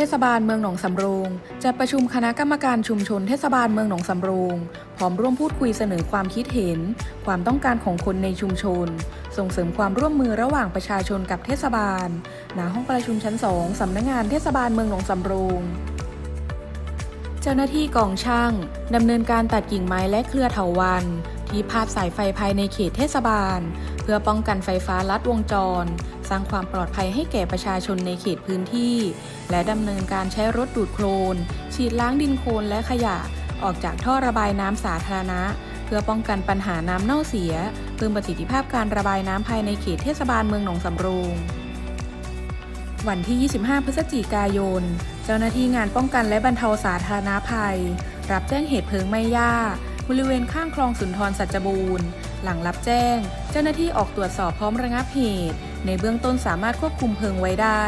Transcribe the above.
เทศบาลเมืองหนองสำโรงจะประชุมคณะกรรมการชุมชนเทศบาลเมืองหนองสำโรงพร้อมร่วมพูดคุยเสนอความคิดเห็น ความต้องการของคนในชุมชน ส่งเสริมความร่วมมือระหว่างประชาชนกับเทศบาลณห้องประชุมชั้น2สำนักงานเทศบาลเมืองหนองสำโรงเจ้าหน้าที่กองช่างดำเนินการตัดกิ่งไม้และเครือเถาวัลย์ ที่พาดสายไฟภายในเขตเทศบาล เพื่อป้องกันไฟฟ้าลัดวงจร สร้างความปลอดภัยให้แก่ประชาชนในเขตพื้นที่ และดำเนินการใช้รถดูดโคลน ฉีดล้างดินโคลนและขยะ ออกจากท่อระบายน้ำสาธารณะ เพื่อป้องกันปัญหาน้ำเน่าเสีย เพิ่มประสิทธิภาพการระบายน้ำภายในเขตเทศบาลเมืองหนองสำโรงวันที่ 25 พฤศจิกายน เจ้าหน้าที่งานป้องกันและบรรเทาสาธารณภัย รับแจ้งเหตุเพลิงไหม้หญ้า บริเวณข้างคลองสุนทรสัจบูรณ์ หลังรับแจ้ง เจ้าหน้าที่ออกตรวจสอบพร้อมระงับเหตุ ในเบื้องต้นสามารถควบคุมเพลิงไว้ได้